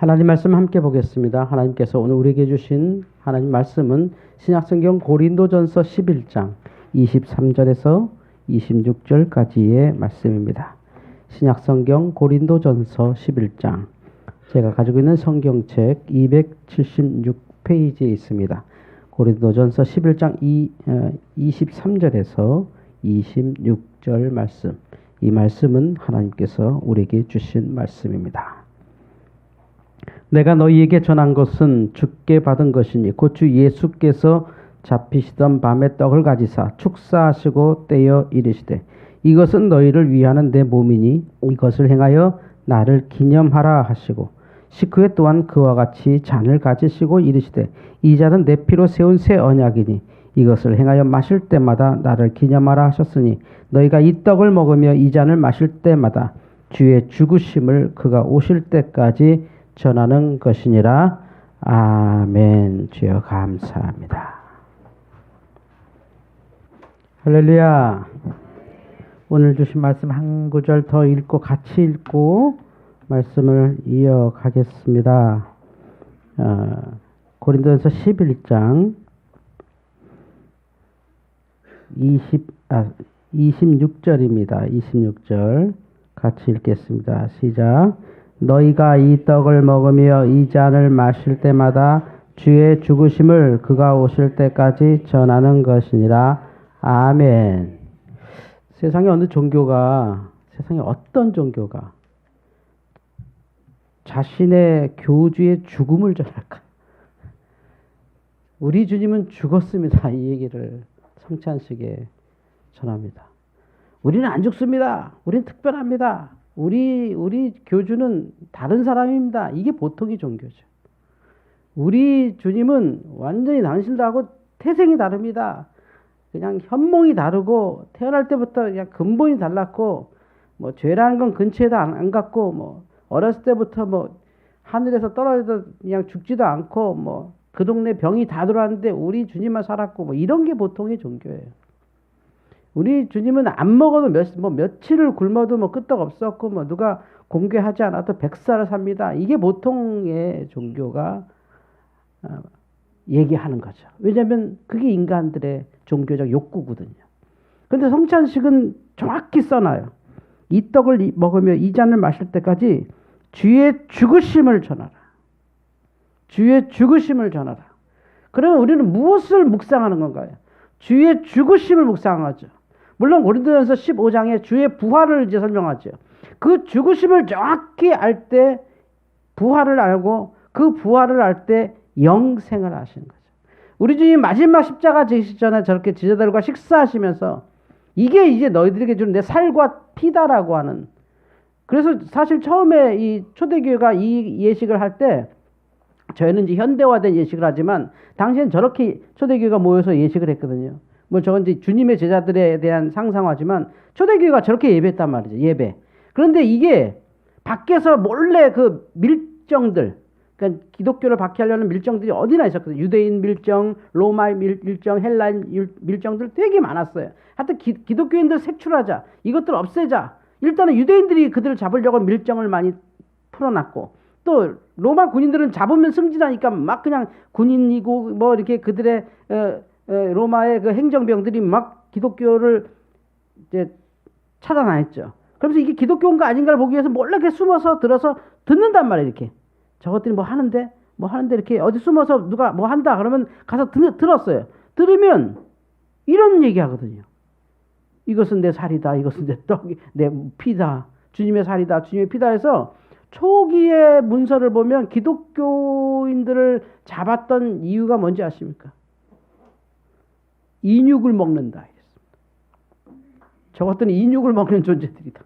하나님 말씀 함께 보겠습니다. 하나님께서 오늘 우리에게 주신 하나님 말씀은 신약성경 고린도전서 11장 23절에서 26절까지의 말씀입니다. 신약성경 고린도전서 11장 제가 가지고 있는 성경책 276페이지에 있습니다. 고린도전서 11장 2, 23절에서 26절 말씀. 이 말씀은 하나님께서 우리에게 주신 말씀입니다. 내가 너희에게 전한 것은 주께 받은 것이니 곧주 예수께서 잡히시던 밤에 떡을 가지사 축사하시고 떼어 이르시되 이것은 너희를 위하는 내 몸이니 이것을 행하여 나를 기념하라 하시고 식후에 또한 그와 같이 잔을 가지시고 이르시되 이 잔은 내 피로 세운 새 언약이니 이것을 행하여 마실 때마다 나를 기념하라 하셨으니 너희가 이 떡을 먹으며 이 잔을 마실 때마다 주의 죽으심을 그가 오실 때까지 전하는 것이니라. 아멘. 주여 감사합니다. 할렐루야. 오늘 주신 말씀 한 구절 더 읽고 같이 읽고 말씀을 이어가겠습니다. 어, 고린도전서 11장 20, 아, 26절입니다. 26절 같이 읽겠습니다. 시작. 너희가 이 떡을 먹으며 이 잔을 마실 때마다 주의 죽으심을 그가 오실 때까지 전하는 것이니라. 아멘. 세상에 어느 종교가, 세상에 어떤 종교가 자신의 교주의 죽음을 전할까? 우리 주님은 죽었습니다. 이 얘기를 성찬식에 전합니다. 우리는 안 죽습니다. 우리는 특별합니다. 우리 우리 교주는 다른 사람입니다. 이게 보통의 종교죠. 우리 주님은 완전히 당신들하고 태생이 다릅니다. 그냥 현몽이 다르고 태어날 때부터 그냥 근본이 달랐고 뭐 죄라는 건 근처에도 안, 안 갔고 뭐 어렸을 때부터 뭐 하늘에서 떨어져도 그냥 죽지도 않고 뭐 그 동네 병이 다 들어왔는데 우리 주님만 살았고 뭐 이런 게 보통의 종교예요. 우리 주님은 안 먹어도 몇, 뭐 며칠을 굶어도 뭐 끄떡 없었고 뭐 누가 공개하지 않아도 백살을 삽니다. 이게 보통의 종교가 어, 얘기하는 거죠. 왜냐하면 그게 인간들의 종교적 욕구거든요. 근데 성찬식은 정확히 써놔요. 이 떡을 먹으며 이 잔을 마실 때까지 주의 죽으심을 전하라. 주의 죽으심을 전하라. 그러면 우리는 무엇을 묵상하는 건가요? 주의 죽으심을 묵상하죠. 물론 고린도전서 15장에 주의 부활을 이제 설명하죠. 그 죽으심을 정확히 알 때 부활을 알고 그 부활을 알 때 영생을 하시는 거죠. 우리 주님 마지막 십자가 지시기 전에 저렇게 지자들과 식사하시면서 이게 이제 너희들에게 주는 내 살과 피다라고 하는 그래서 사실 처음에 이 초대교회가 이 예식을 할 때 저희는 이제 현대화된 예식을 하지만 당시엔 저렇게 초대교회가 모여서 예식을 했거든요. 뭐 저건 이제 주님의 제자들에 대한 상상화지만 초대교회가 저렇게 예배했단 말이죠. 예배. 그런데 이게 밖에서 몰래 그 밀정들, 그러니까 기독교를 박해하려는 밀정들이 어디나 있었거든요. 유대인 밀정, 로마 밀정, 헬라인 밀정들 되게 많았어요. 하여튼 기, 기독교인들 색출하자. 이것들 없애자. 일단은 유대인들이 그들을 잡으려고 밀정을 많이 풀어놨고 또 로마 군인들은 잡으면 승진하니까 막 그냥 군인이고 뭐 이렇게 그들의 어, 로마의 그 행정병들이 막 기독교를 이제 차단했죠. 그러면서 이게 기독교인가 아닌가를 보기 위해서 몰래 이렇게 숨어서 들어서 듣는단 말이에요, 이렇게. 저것들이 뭐 하는데, 뭐 하는데 이렇게 어디 숨어서 누가 뭐 한다 그러면 가서 들, 들었어요. 들으면 이런 얘기 하거든요. 이것은 내 살이다, 이것은 내 떡이, 내 피다, 주님의 살이다, 주님의 피다 해서 초기의 문서를 보면 기독교인들을 잡았던 이유가 뭔지 아십니까? 인육을 먹는다. 저것들은 인육을 먹는 존재들이다.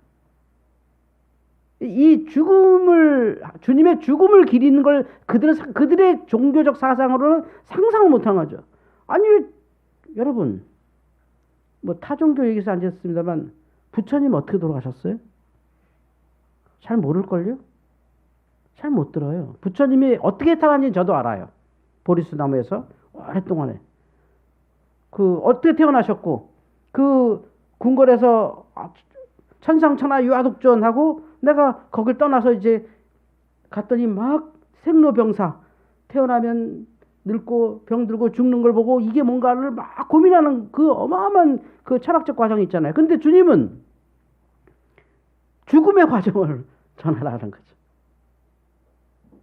이 죽음을 주님의 죽음을 기리는 걸 그들은 그들의 종교적 사상으로는 상상을 못한 거죠. 아니 여러분 뭐 타종교 얘기해서 앉았습니다만 부처님 어떻게 돌아가셨어요? 잘 모를걸요? 잘 못 들어요. 부처님이 어떻게 타는지 저도 알아요. 보리수 나무에서 오랫동안에 그 어떻게 태어나셨고 그 궁궐에서 천상천하 유아독존하고 내가 거길 떠나서 이제 갔더니 막 생로병사 태어나면 늙고 병들고 죽는 걸 보고 이게 뭔가를 막 고민하는 그 어마어마한 그 철학적 과정이 있잖아요. 근데 주님은 죽음의 과정을 전하라는 거죠.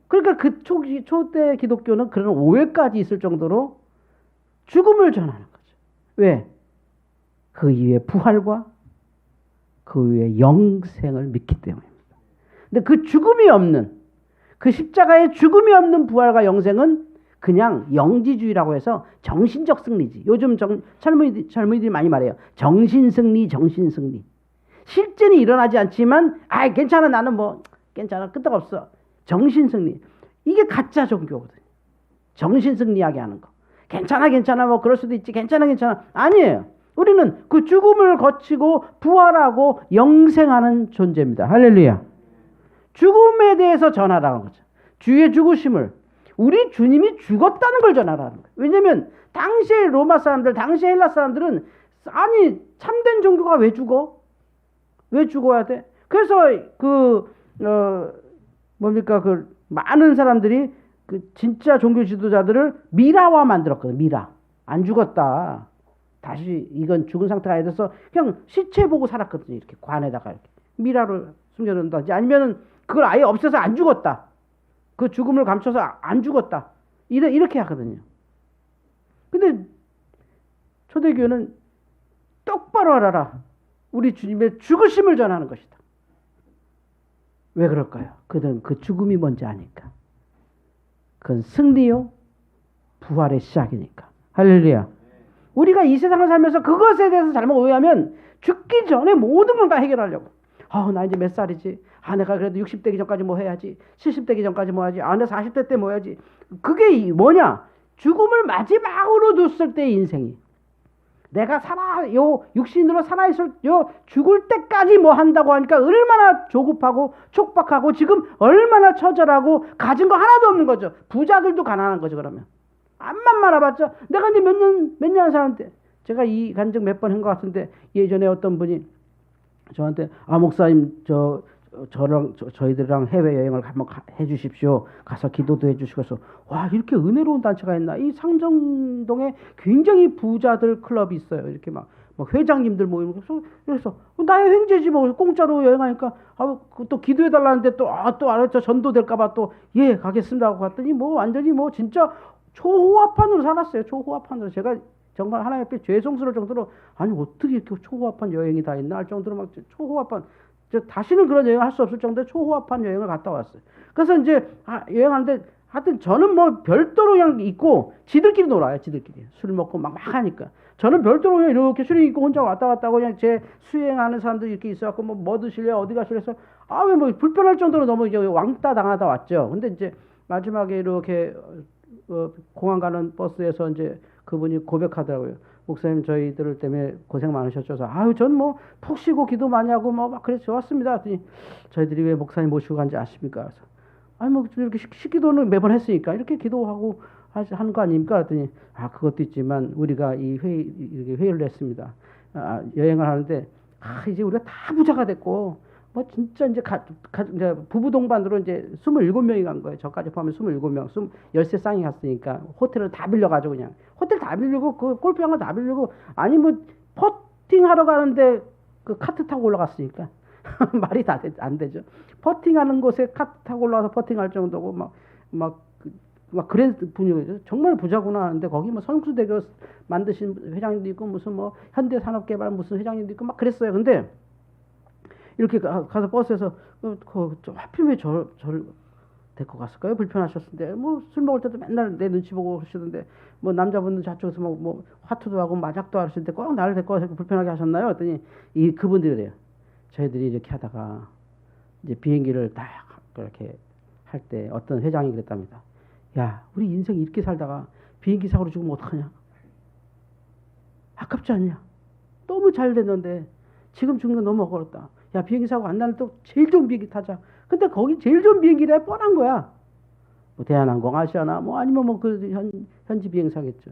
그러니까 그 초, 초대 기독교는 그런 오해까지 있을 정도로 죽음을 전하는. 왜? 그 이후에 부활과 그 이후에 영생을 믿기 때문입니다. 근데 그 죽음이 없는 그 십자가의 죽음이 없는 부활과 영생은 그냥 영지주의라고 해서 정신적 승리지. 요즘 정, 젊은이들, 젊은이들이 많이 말해요. 정신 승리, 정신 승리. 실제는 일어나지 않지만, 아 괜찮아. 나는 뭐, 괜찮아. 끄떡없어. 정신 승리. 이게 가짜 종교거든요. 정신 승리하게 하는 거. 괜찮아, 괜찮아. 뭐, 그럴 수도 있지. 괜찮아, 괜찮아. 아니에요. 우리는 그 죽음을 거치고 부활하고 영생하는 존재입니다. 할렐루야. 죽음에 대해서 전하라는 거죠. 주의 죽으심을 우리 주님이 죽었다는 걸 전하라는 거예요. 왜냐면 당시의 로마 사람들, 당시 헬라 사람들은 아니 참된 종교가 왜 죽어? 왜 죽어야 돼? 그래서 그 어, 뭡니까 그 많은 사람들이 그 진짜 종교 지도자들을 미라화 만들었거든. 미라 안 죽었다. 다시 이건 죽은 상태가 아니라서 그냥 시체 보고 살았거든요. 이렇게 관에다가 이렇게 미라로 숨겨놓는다든지 아니면은 그걸 아예 없애서 안 죽었다. 그 죽음을 감춰서 안 죽었다. 이래, 이렇게 하거든요. 근데 초대교회는 똑바로 알아라. 우리 주님의 죽으심을 전하는 것이다. 왜 그럴까요? 그들은 그 죽음이 뭔지 아니까. 그건 승리요, 부활의 시작이니까. 할렐루야. 우리가 이 세상을 살면서 그것에 대해서 잘못 오해하면 죽기 전에 모든 걸 다 해결하려고. 아, 나 이제 몇 살이지? 아, 내가 그래도 60대기 전까지 뭐 해야지. 70대기 전까지 뭐 해야지. 아, 내 40대 때 뭐 해야지. 그게 뭐냐? 죽음을 마지막으로 뒀을 때의 인생이. 내가 살아, 요, 육신으로 살아 있을, 요, 죽을 때까지 뭐 한다고 하니까 얼마나 조급하고 촉박하고 지금 얼마나 처절하고 가진 거 하나도 없는 거죠. 부자들도 가난한 거죠, 그러면. 암만 말아봤자 내가 이제 몇 년, 몇 년 사는데 제가 이 간증 몇 번 한 것 같은데 예전에 어떤 분이 저한테 아, 목사님, 저, 저랑 저, 희들이랑 해외 여행을 한번 가, 해주십시오. 가서 기도도 해주시고 해서 와 이렇게 은혜로운 단체가 있나? 이 상정동에 굉장히 부자들 클럽이 있어요. 이렇게 막, 막 회장님들 모이고 그래서 그래서 나의 횡재지 뭐 공짜로 여행하니까 아 또 기도해 달라는데 또 아 또 알았죠 전도 될까봐 또 예 가겠습니다 하고 갔더니 뭐 완전히 뭐 진짜 초호화판으로 살았어요. 초호화판으로 제가 정말 하나님 앞에 죄송스러울 정도로 아니 어떻게 이렇게 초호화판 여행이 다 있나 할 정도로 막 초호화판 다시는 그런 여행 할수 없을 정도의 초호화판 여행을 갔다 왔어요. 그래서 이제 아, 여행하는데 하여튼 저는 뭐 별도로 그냥 있고 지들끼리 놀아요. 지들끼리 술 먹고 막, 막 하니까 저는 별도로 그냥 이렇게 술이 있고 혼자 왔다 갔다 하고 그냥 제 수행하는 사람들 이렇게 있어갖고 뭐, 뭐 드실래요? 어디 가실래요? 아왜 뭐 불편할 정도로 너무 이제 왕따 당하다 왔죠. 근데 이제 마지막에 이렇게 어, 공항 가는 버스에서 이제 그분이 고백하더라고요. 목사님 저희들 때문에 고생 많으셨죠. 아유 전 뭐 푹 쉬고 기도 많이 하고 뭐 막 그래 좋았습니다. 그랬더니 저희들이 왜 목사님 모시고 간지 아십니까? 그래서 아니 뭐 이렇게 식기도는 매번 했으니까 이렇게 기도하고 하는 거 아닙니까? 그랬더니 아 그것도 있지만 우리가 이 회의 이렇게 회의를 했습니다. 아, 여행을 하는데 아 이제 우리가 다 부자가 됐고 뭐 진짜 이제 가, 가 이제 부부 동반으로 이제 27명이 간 거예요. 저까지 포함해 27명, 13 쌍이 갔으니까 호텔을 다 빌려 가지고 그냥 호텔 다 빌리고 그 골프장을 다 빌리고 아니 뭐 퍼팅 하러 가는데 그 카트 타고 올라갔으니까 말이 다 안 되죠. 퍼팅 하는 곳에 카트 타고 올라와서 퍼팅 할 정도고 막 막 막 그런 분위기죠. 정말 부자구나 하는데 거기 뭐 선수대교 만드신 회장님도 있고 무슨 뭐 현대산업개발 무슨 회장님도 있고 막 그랬어요. 근데 이렇게 가 서 버스에서 어, 그, 하필 왜 저 저를 데리고 갔을까요? 불편하셨는데 뭐 술 먹을 때도 맨날 내 눈치 보고 그러시던데 뭐 남자분들 저쪽에서 뭐, 뭐 화투도 하고 마작도 하시는데 꼭 나를 데리고 와서 불편하게 하셨나요? 그랬더니 이 그분들이 그래요. 저희들이 이렇게 하다가 이제 비행기를 딱 그렇게 할 때 어떤 회장이 그랬답니다. 야, 우리 인생 이렇게 살다가 비행기 사고로 죽으면 어떡하냐? 아깝지 않냐? 너무 잘 됐는데 지금 죽는 건 너무 어렵다. 야 비행기 사고 안 나는 또 제일 좋은 비행기 타자. 근데 거기 제일 좋은 비행기래 뻔한 거야. 뭐 대한항공 아시아나 뭐 아니면 뭐 그 현지 비행사겠죠.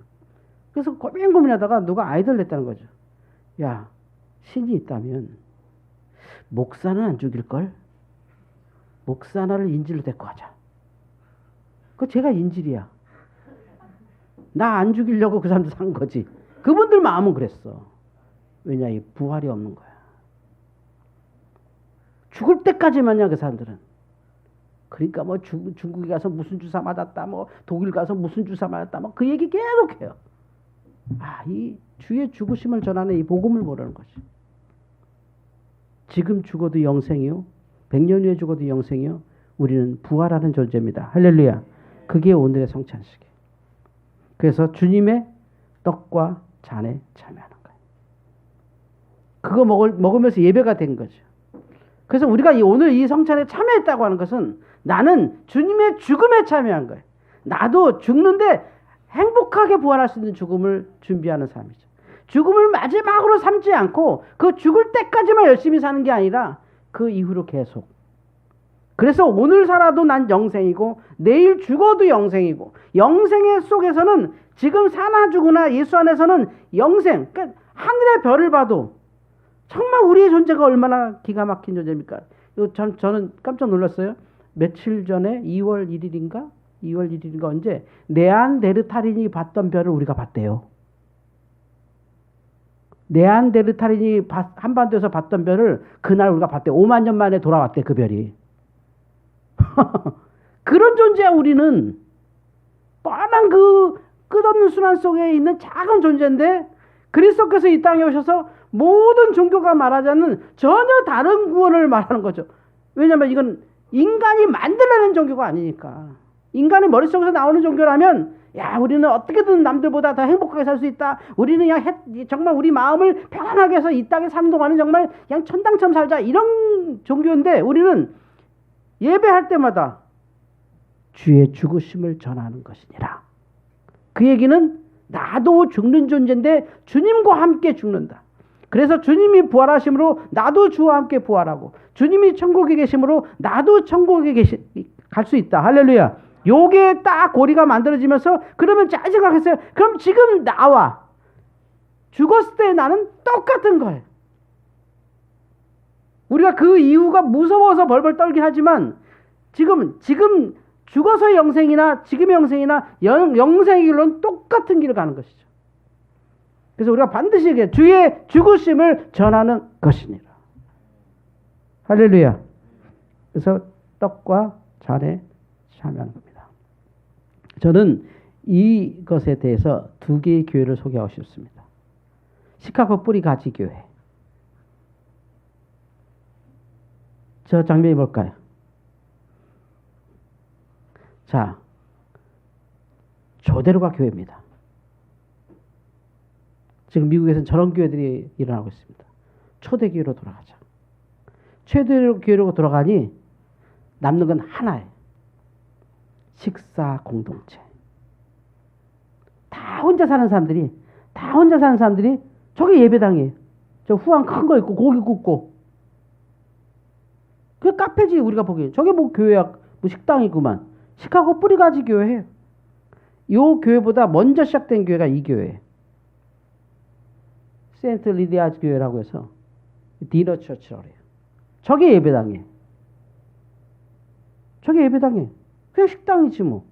그래서 고민 고민하다가 누가 아이디어를 냈다는 거죠. 야 신이 있다면 목사는 안 죽일 걸. 목사 하나를 인질로 데리고 가자. 그 제가 인질이야. 나 안 죽이려고 그 사람들 산 거지. 그분들 마음은 그랬어. 왜냐, 이 부활이 없는 거야. 죽을 때까지만요, 그 사람들은. 그러니까 뭐 중, 중국에 가서 무슨 주사 맞았다, 뭐 독일 가서 무슨 주사 맞았다, 뭐 그 얘기 계속해요. 아, 이 주의 죽으심을 전하는 이 복음을 모르는 거지. 지금 죽어도 영생이요. 백년 후에 죽어도 영생이요. 우리는 부활하는 존재입니다. 할렐루야. 그게 오늘의 성찬식이. 그래서 주님의 떡과 잔에 참여하는 거예요. 그거 먹을, 먹으면서 예배가 된 거죠. 그래서 우리가 이 오늘 이 성찬에 참여했다고 하는 것은 나는 주님의 죽음에 참여한 거예요. 나도 죽는데 행복하게 부활할 수 있는 죽음을 준비하는 삶이죠. 죽음을 마지막으로 삼지 않고 그 죽을 때까지만 열심히 사는 게 아니라 그 이후로 계속. 그래서 오늘 살아도 난 영생이고 내일 죽어도 영생이고 영생의 속에서는 지금 사나 죽으나 예수 안에서는 영생. 그러니까 하늘의 별을 봐도 정말 우리의 존재가 얼마나 기가 막힌 존재입니까? 이거 전, 저는 깜짝 놀랐어요. 며칠 전에 2월 1일인가? 2월 1일인가 언제 네안데르탈인이 봤던 별을 우리가 봤대요. 네안데르탈인이 한반도에서 봤던 별을 그날 우리가 봤대. 5만 년 만에 돌아왔대 그 별이. 그런 존재야 우리는. 뻔한 그 끝없는 순환 속에 있는 작은 존재인데 그리스도께서 이 땅에 오셔서 모든 종교가 말하자는 전혀 다른 구원을 말하는 거죠. 왜냐하면 이건 인간이 만들어낸 종교가 아니니까. 인간의 머릿속에서 나오는 종교라면 야 우리는 어떻게든 남들보다 더 행복하게 살 수 있다. 우리는 그냥 해, 정말 우리 마음을 편안하게 해서 이 땅에 사는 동안은 정말 그냥 천당처럼 살자 이런 종교인데 우리는 예배할 때마다 주의 죽으심을 전하는 것이니라. 그 얘기는 나도 죽는 존재인데 주님과 함께 죽는다. 그래서 주님이 부활하심으로 나도 주와 함께 부활하고 주님이 천국에 계심으로 나도 천국에 계시 갈 수 있다. 할렐루야. 요게 딱 고리가 만들어지면서 그러면 짜증을 했어요. 그럼 지금 나와 죽었을 때 나는 똑같은 거예요. 우리가 그 이유가 무서워서 벌벌 떨긴 하지만 지금 지금 죽어서 영생이나 지금의 영생이나 영, 영생의 길로는 똑같은 길을 가는 것이죠. 그래서 우리가 반드시 이게 주의 죽으심을 전하는 것이니라. 할렐루야. 그래서 떡과 잔에 참여하는 겁니다. 저는 이것에 대해서 두 개의 교회를 소개하고 싶습니다. 시카고 뿌리 가지 교회. 저 장면이 뭘까요? 자, 조대로가 교회입니다. 지금 미국에서는 저런 교회들이 일어나고 있습니다. 초대 교회로 돌아가자. 초대교회로 돌아가니 남는 건 하나예요. 식사 공동체. 다 혼자 사는 사람들이, 다 혼자 사는 사람들이 저게 예배당이에요. 저 후안 큰 거 있고 고기 굽고. 그게 카페지 우리가 보기에. 저게 뭐 교회야, 뭐 식당이구만. 시카고 뿌리가지 교회예요. 요 교회보다 먼저 시작된 교회가 이 교회예요. 세인트 리디아즈 교회라고 해서 디너 처치라고 해요. 저게 예배당이에요. 저게 예배당이에요. 그냥 식당이지 뭐.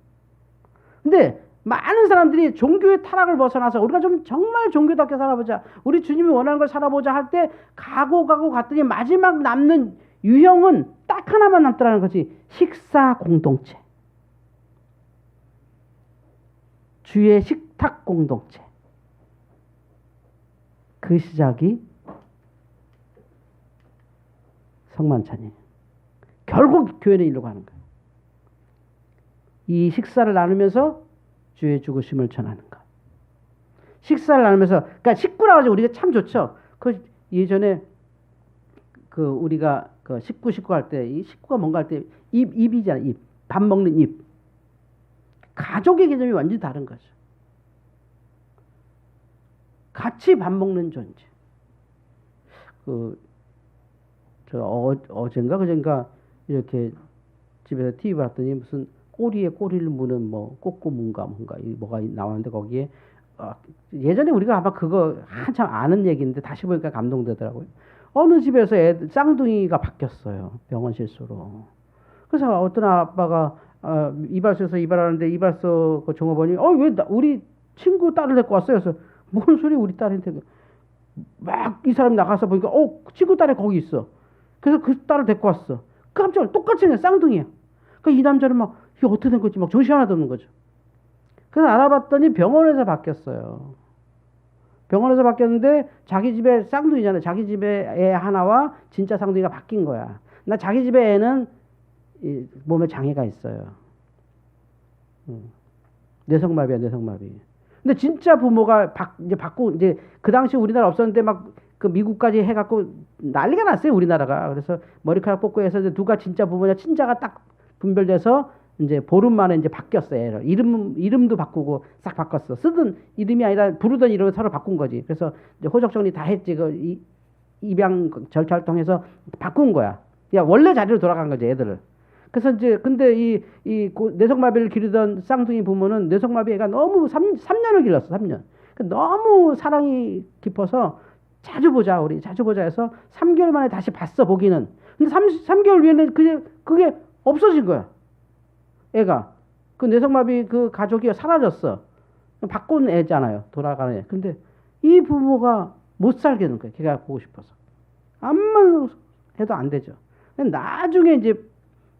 근데 많은 사람들이 종교의 타락을 벗어나서 우리가 좀 정말 종교답게 살아보자. 우리 주님이 원하는 걸 살아보자 할 때 가고 가고 갔더니 마지막 남는 유형은 딱 하나만 남더라는 거지. 식사 공동체. 주의 식탁 공동체. 그 시작이 성만찬이에요. 결국 교회는 이러고 하는 거예요. 이 식사를 나누면서 주의 죽으심을 전하는 것. 식사를 나누면서, 그러니까 식구라고 하죠. 우리가 참 좋죠. 그 예전에 그 우리가 그 식구 식구 할 때 이 식구가 뭔가 할 때 입 입이잖아. 입. 밥 먹는 입. 가족의 개념이 완전히 다른 거죠. 같이 밥 먹는 존재. 그, 저, 어, 어젠가, 그젠가, 이렇게 집에서 TV 봤더니 무슨 꼬리에 꼬리를 무는 뭐, 꼬꼬문가 뭔가, 뭐가 나왔는데 거기에, 어, 예전에 우리가 아마 그거 한참 아는 얘기인데 다시 보니까 감동되더라고요. 어느 집에서 애, 쌍둥이가 바뀌었어요. 병원 실수로. 그래서 어떤 아빠가 어, 이발소에서 이발하는데 이발소 그 종업원이 어 왜 우리 친구 딸을 데리고 왔어요? 그래서 뭔 소리 우리 딸한테 막 이 사람이 나가서 보니까 어 친구 딸이 거기 있어. 그래서 그 딸을 데리고 왔어. 깜짝 똑같이 생긴 쌍둥이야. 그이 남자는 막 이게 어떻게 된 거지? 막 정신 하나도 없는 거죠. 그래서 알아봤더니 병원에서 바뀌었어요. 병원에서 바뀌었는데 자기 집에 쌍둥이잖아요. 자기 집에 애 하나와 진짜 쌍둥이가 바뀐 거야. 나 자기 집에 애는 이 몸에 장애가 있어요. 음. 뇌성마비야, 뇌성마비. 근데 진짜 부모가 바, 이제 바꾸 이제 그 당시 우리나라 없었는데 막 그 미국까지 해갖고 난리가 났어요 우리나라가. 그래서 머리카락 뽑고 해서 이제 누가 진짜 부모냐 친자가 딱 분별돼서 이제 보름 만에 이제 바뀌었어요. 이름 이름도 바꾸고 싹 바꿨어. 쓰던 이름이 아니라 부르던 이름을 서로 바꾼 거지. 그래서 이제 호적 정리 다 했지. 그 이, 입양 절차를 통해서 바꾼 거야. 야 원래 자리로 돌아간 거지 애들을. 그래서 이제 근데 이, 이 뇌성마비를 기르던 쌍둥이 부모는 뇌성마비 애가 너무 3, 3년을 길렀어, 3년. 그 너무 사랑이 깊어서 자주 보자, 우리 자주 보자 해서 3개월 만에 다시 봤어, 보기는. 근데 3, 3개월 후에는 그게, 그게 없어진 거야. 애가. 그 뇌성마비 그 가족이 사라졌어. 바꾼 애잖아요, 돌아가는 애. 근데 이 부모가 못 살게 되는 거야, 걔가 보고 싶어서. 암만 해도 안 되죠. 나중에 이제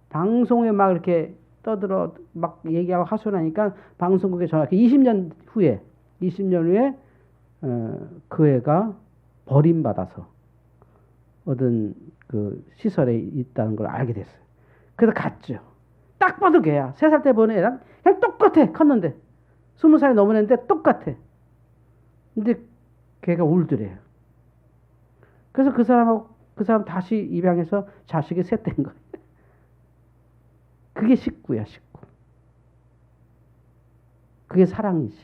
방송에 막 이렇게 떠들어 막 얘기하고 하소연하니까 방송국에 전화. 20년 후에 20년 후에 어, 그 애가 버림받아서 얻은 그 시설에 있다는 걸 알게 됐어요. 그래서 갔죠. 딱 봐도 걔야. 세 살 때 보는 애랑 그냥 똑같아. 컸는데 스무 살이 넘었는데 똑같아. 근데 걔가 울더래요. 그래서 그 사람하고 그 사람 다시 입양해서 자식이 셋 된 거예요. 그게 식구야, 식구. 그게 사랑이지.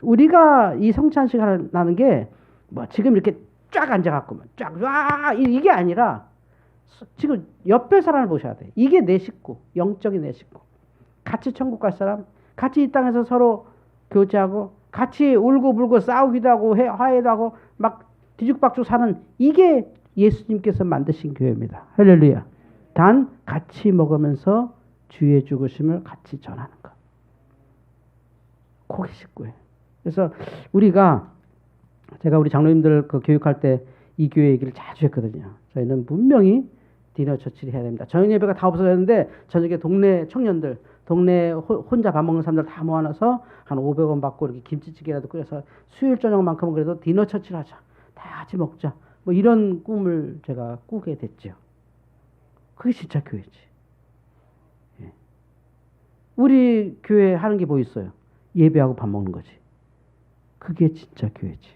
우리가 이 성찬식 하는 게, 뭐, 지금 이렇게 쫙 앉아갖고, 쫙, 와! 이게 아니라, 지금 옆에 사람을 보셔야 돼. 이게 내 식구. 영적인 내 식구. 같이 천국 갈 사람, 같이 이 땅에서 서로 교제하고, 같이 울고 불고 싸우기도 하고, 화해도 하고, 막 뒤죽박죽 사는 이게 예수님께서 만드신 교회입니다. 할렐루야. 단 같이 먹으면서 주의 죽으심을 같이 전하는 것. 그게 식구예요. 그래서 우리가 제가 우리 장로님들 그 교육할 때 이 교회 얘기를 자주 했거든요. 저희는 분명히 디너 처치를 해야 됩니다. 저녁 예배가 다 없어졌는데 저녁에 동네 청년들, 동네 혼자 밥 먹는 사람들 다 모아놔서 한 500원 받고 이렇게 김치찌개라도 끓여서 수요일 저녁만큼은 그래도 디너 처치를 하자. 다 같이 먹자. 뭐 이런 꿈을 제가 꾸게 됐죠. 그게 진짜 교회지. 예. 우리 교회 하는 게 뭐 있어요? 예배하고 밥 먹는 거지. 그게 진짜 교회지.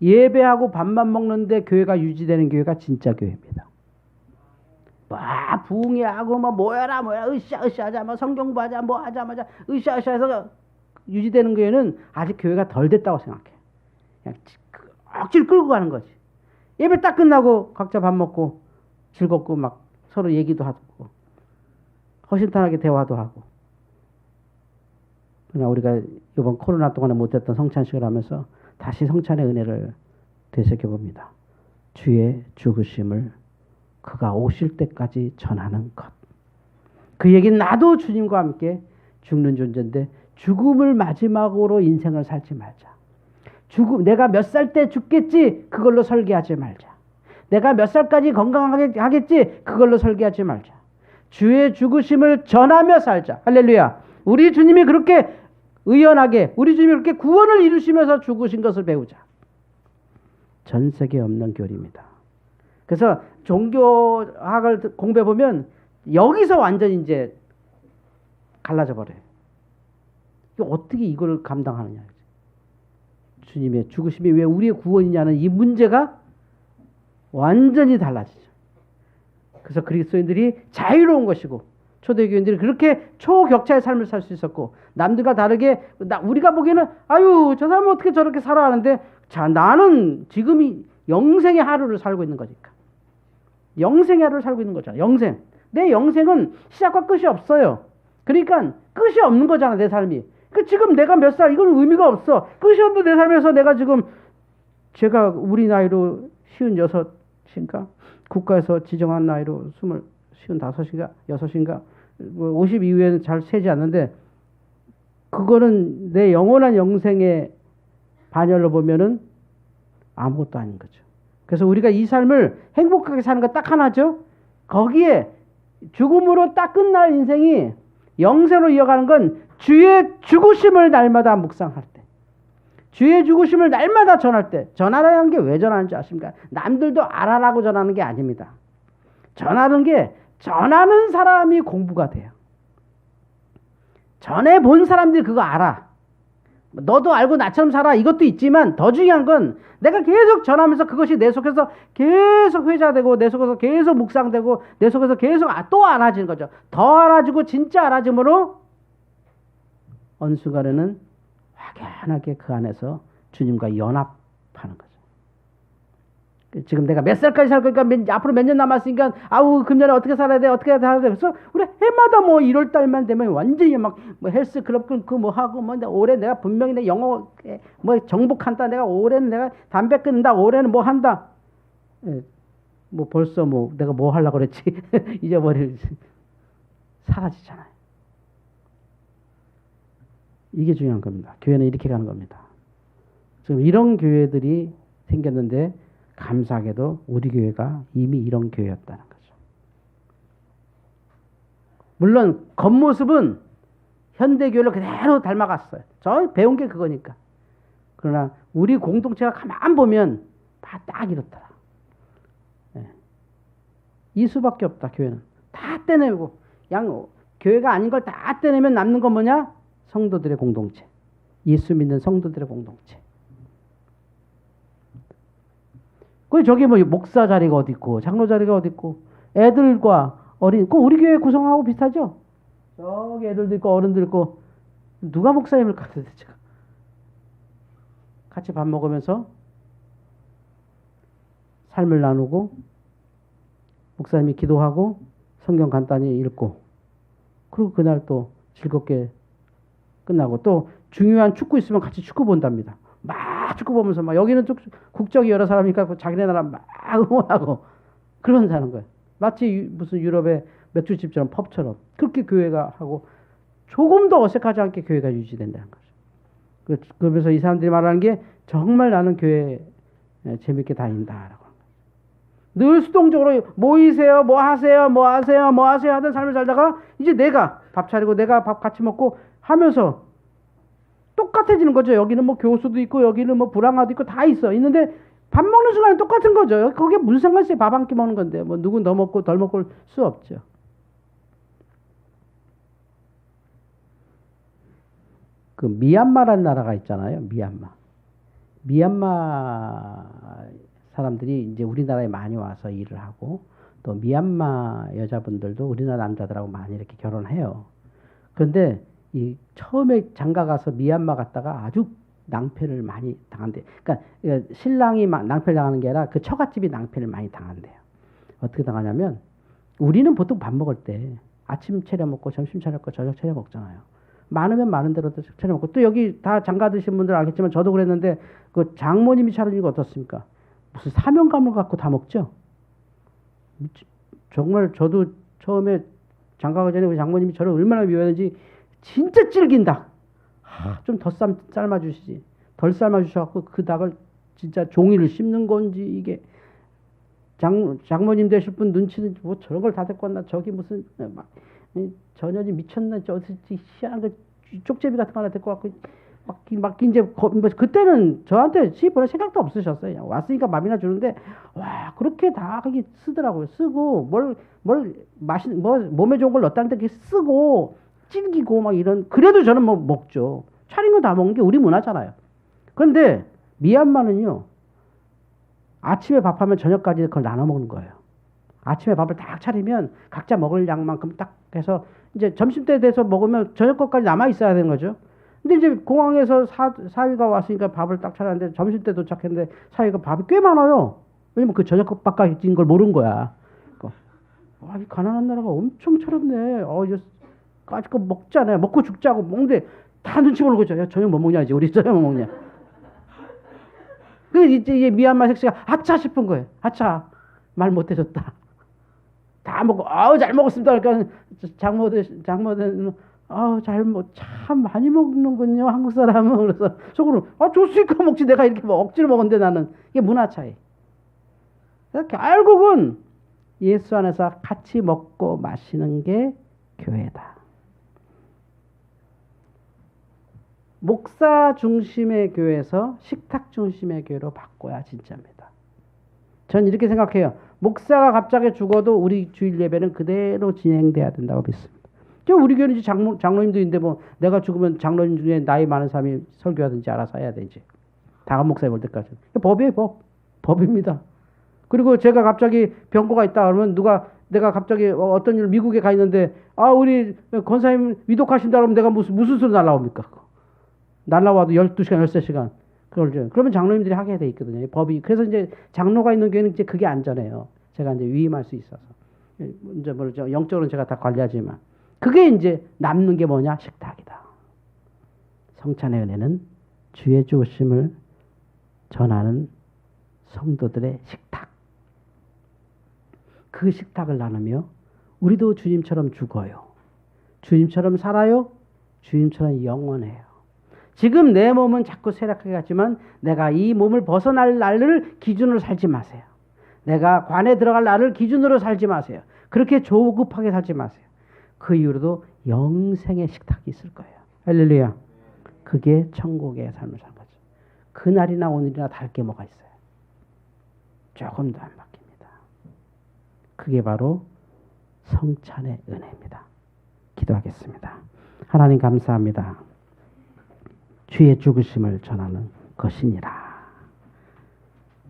예배하고 밥만 먹는데 교회가 유지되는 교회가 진짜 교회입니다. 막 부흥회하고 뭐 모여라 모여라 으쌰으쌰 하자 뭐 성경부하자 뭐 하자마자 으쌰으쌰 해서 유지되는 교회는 아직 교회가 덜 됐다고 생각해. 그냥 억지로 끌고 가는 거지. 예배 딱 끝나고 각자 밥 먹고 즐겁고 막 서로 얘기도 하고 허심탄회하게 대화도 하고 그러나 우리가 이번 코로나 동안에 못했던 성찬식을 하면서 다시 성찬의 은혜를 되새겨 봅니다. 주의 죽으심을 그가 오실 때까지 전하는 것. 그 얘기는 나도 주님과 함께 죽는 존재인데 죽음을 마지막으로 인생을 살지 말자. 죽음 내가 몇 살 때 죽겠지 그걸로 설계하지 말자. 내가 몇 살까지 건강하게 하겠지 그걸로 설계하지 말자. 주의 죽으심을 전하며 살자. 할렐루야. 우리 주님이 그렇게 의연하게 우리 주님이 그렇게 구원을 이루시면서 죽으신 것을 배우자. 전 세계 없는 교리입니다. 그래서 종교학을 공부해 보면 여기서 완전 이제 갈라져 버려요. 어떻게 이걸 감당하느냐. 주님의 죽으심이 왜 우리의 구원이냐는 이 문제가 완전히 달라지죠. 그래서 그리스도인들이 자유로운 것이고 초대교인들이 그렇게 초격차의 삶을 살 수 있었고 남들과 다르게 나, 우리가 보기에는 아유 저 사람은 어떻게 저렇게 살아? 하는데 자 나는 지금이 영생의 하루를 살고 있는 거니까. 영생의 하루를 살고 있는 거잖아 영생. 내 영생은 시작과 끝이 없어요. 그러니까 끝이 없는 거잖아 내 삶이. 그 지금 내가 몇 살 이건 의미가 없어. 끝이 없는 내 삶에서 내가 지금 제가 우리 나이로 쉬운 여섯 인가 국가에서 지정한 나이로 스물 쉬운 다섯인가 여섯인가 뭐 50 이후에는 잘 세지 않는데 그거는 내 영원한 영생의 반열로 보면은 아무것도 아닌 거죠. 그래서 우리가 이 삶을 행복하게 사는 거 딱 하나죠. 거기에 죽음으로 딱 끝날 인생이 영생으로 이어가는 건 주의 죽으심을 날마다 묵상할 때. 주의 죽으심을 날마다 전할 때. 전하라는 게 왜 전하는 줄 아십니까? 남들도 알아라고 전하는 게 아닙니다. 전하는 게 전하는 사람이 공부가 돼요. 전에 본 사람들이 그거 알아. 너도 알고 나처럼 살아. 이것도 있지만 더 중요한 건 내가 계속 전하면서 그것이 내 속에서 계속 회자되고 내 속에서 계속 묵상되고 내 속에서 계속 아- 또 알아지는 거죠. 더 알아지고 진짜 알아짐으로 어느 순간에는 확연하게 그 안에서 주님과 연합하는 거죠. 지금 내가 몇 살까지 살 거니까 몇- 앞으로 몇 년 남았으니까 아우 금년에 어떻게 살아야 돼? 어떻게 해야 돼? 그래서 우리 해마다 뭐 1월 달만 되면 완전히 막 뭐 헬스 클럽 끊고 뭐 하고 뭐 올해 내가 분명히 내 영어 뭐 정복한다. 내가 올해는 내가 담배 끊는다. 올해는 뭐 한다. 예, 뭐 벌써 뭐 내가 뭐 하려고 그랬지? 잊어버릴 사라지잖아요 이게 중요한 겁니다 교회는 이렇게 가는 겁니다 지금 이런 교회들이 생겼는데 감사하게도 우리 교회가 이미 이런 교회였다는 거죠. 물론 겉모습은 현대 교회를 그대로 닮아갔어요. 저 배운 게 그거니까. 그러나 우리 공동체가 가만 보면 다 딱 이렇더라. 예. 이 수밖에 없다 교회는 다 떼내고 양 교회가 아닌 걸 다 떼내면 남는 건 뭐냐? 성도들의 공동체. 예수 믿는 성도들의 공동체. 그 저기 뭐 목사 자리가 어디 있고 장로 자리가 어디 있고 애들과 어린 그 우리 교회 구성하고 비슷하죠. 저기 애들도 있고 어른도 있고 누가 목사님을 같은 제가 같이 밥 먹으면서 삶을 나누고 목사님이 기도하고 성경 간단히 읽고 그리고 그날 또 즐겁게 끝나고 또 중요한 축구 있으면 같이 축구 본답니다. 막 축구 보면서 막 여기는 쭉 국적이 여러 사람이니까 그 자기네 나라 막 응원하고 그런 사는 거예요. 마치 유- 무슨 유럽의 맥주집처럼 펍처럼 그렇게 교회가 하고 조금 더 어색하지 않게 교회가 유지된다는 거죠. 그- 그러면서 이 사람들이 말하는 게 정말 나는 교회 에, 재밌게 다닌다라고. 늘 수동적으로 모이세요, 뭐 하세요, 뭐 하세요, 뭐 하세요 하던 삶을 살다가 이제 내가 밥 차리고 내가 밥 같이 먹고 하면서 똑같아지는 거죠. 여기는 뭐 교수도 있고 여기는 뭐 불황아도 있고 다 있어. 있는데 밥 먹는 순간은 똑같은 거죠. 거기에 무슨 상관 있어요? 밥한 끼 먹는 건데 뭐 누군 더 먹고 덜 먹을 수 없죠. 그 미얀마라는 나라가 있잖아요. 미얀마. 미얀마 사람들이 이제 우리나라에 많이 와서 일을 하고 또 미얀마 여자분들도 우리나라 남자들하고 많이 이렇게 결혼해요. 그런데 이 처음에 장가 가서 미얀마 갔다가 아주 낭패를 많이 당한대. 그러니까 신랑이 막 낭패를 당하는 게 아니라 그 처갓집이 낭패를 많이 당한대요. 어떻게 당하냐면 우리는 보통 밥 먹을 때 아침 차려 먹고 점심 차려 먹고 저녁 차려 먹잖아요. 많으면 많은 대로 차려 먹고 또 여기 다 장가 드신 분들 알겠지만 저도 그랬는데 그 장모님이 차리는 거 어떻습니까? 무슨 사명감을 갖고 다 먹죠. 정말 저도 처음에 장가가 전에 우리 장모님이 저를 얼마나 미워했는지 진짜 질긴다. 좀더 삶아 주시지. 덜 삶아 주셔갖고 그 닭을 진짜 종이를 씹는 건지 이게 장 장모님 되실 분 눈치는 뭐 저런 걸다 데리고 왔나 저기 무슨 막이 전현이 미쳤나 저 어디 희한한 거 쪽제비 같은 거 하나 데리고 왔고 막, 막 이제 거, 뭐 그때는 저한테 시집 보낼 생각도 없으셨어요. 왔으니까 밥이나 주는데 와 그렇게 다 하기 쓰더라고요. 쓰고 뭘뭘 맛있 뭐 몸에 좋은 걸 넣었다는데 그게 쓰고 찔기고 막 이런 그래도 저는 뭐 먹죠. 차린 거 다 먹는 게 우리 문화잖아요. 그런데 미얀마는요. 아침에 밥하면 저녁까지 그걸 나눠 먹는 거예요. 아침에 밥을 딱 차리면 각자 먹을 양만큼 딱 해서 이제 점심 때 돼서 먹으면 저녁 것까지 남아 있어야 되는 거죠. 근데 이제 공항에서 사, 사위가 왔으니까 밥을 딱 차렸는데 점심 때 도착했는데 사위가 밥이 꽤 많아요. 왜냐면 그 저녁 것밖에 걸 모르는 거야. 그러니까 와, 이 가난한 나라가 엄청 차렸네. 어, 이제 까짓 거 먹잖아요. 먹고 죽자고 먹는데 다 눈치 보는 거죠. 야, 저녁 뭐 먹냐 이제 우리 저녁 뭐 먹냐. 그 이제 이제 미얀마 색시가 아차 싶은 거예요. 아차 말 못해줬다. 다 먹고 아우 잘 먹었습니다. 그러니까 장모들 장모들 아우 잘먹참 많이 먹는군요 한국 사람은 그래서 속으로 아 줬으니까 먹지 내가 이렇게 뭐 억지로 먹었는데 나는 이게 문화 차이. 결국은 예수 안에서 같이 먹고 마시는 게 교회다. 목사 중심의 교회에서 식탁 중심의 교회로 바꿔야 진짜입니다. 전 이렇게 생각해요. 목사가 갑자기 죽어도 우리 주일 예배는 그대로 진행돼야 된다고 믿습니다. 저 우리 교회는 이제 장로, 장로님도 있는데 뭐 내가 죽으면 장로님 중에 나이 많은 사람이 설교하든지 알아서 해야 되지. 다음 목사에 볼 때까지. 법이에요, 법. 법입니다. 그리고 제가 갑자기 병고가 있다 그러면 누가 내가 갑자기 어, 어떤 일 미국에 가 있는데 아 우리 권사님 위독하신다 그러면 내가 무슨 무슨 소리 날라옵니까? 날라와도 12시간, 13시간. 그걸 그러면 장로님들이 하게 돼 있거든요. 법이. 그래서 이제 장로가 있는 교회는 이제 그게 안전해요. 제가 이제 위임할 수 있어서. 이제 뭐죠. 영적으로는 제가 다 관리하지만. 그게 이제 남는 게 뭐냐? 식탁이다. 성찬의 은혜는 주의 죽으심을 전하는 성도들의 식탁. 그 식탁을 나누며 우리도 주님처럼 죽어요. 주님처럼 살아요. 주님처럼 영원해요. 지금 내 몸은 자꾸 쇠락해 갔지만 내가 이 몸을 벗어날 날을 기준으로 살지 마세요. 내가 관에 들어갈 날을 기준으로 살지 마세요. 그렇게 조급하게 살지 마세요. 그 이후로도 영생의 식탁이 있을 거예요. 할렐루야. 그게 천국의 삶을 사는 거죠. 그날이나 오늘이나 다를 게 뭐가 있어요. 조금도 안 바뀝니다. 그게 바로 성찬의 은혜입니다. 기도하겠습니다. 하나님 감사합니다. 주의 죽으심을 전하는 것이니라.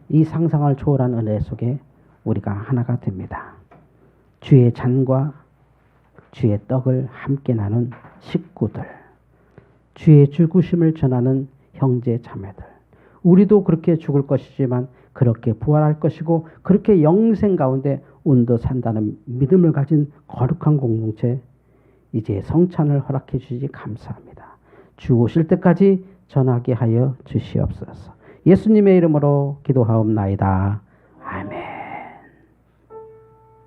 이 상상을 초월한 은혜 속에 우리가 하나가 됩니다. 주의 잔과 주의 떡을 함께 나눈 식구들, 주의 죽으심을 전하는 형제 자매들. 우리도 그렇게 죽을 것이지만 그렇게 부활할 것이고 그렇게 영생 가운데 온도 산다는 믿음을 가진 거룩한 공동체 이제 성찬을 허락해 주시지 감사합니다. 주 오실 때까지 전하게 하여 주시옵소서. 예수님의 이름으로 기도하옵나이다. 아멘.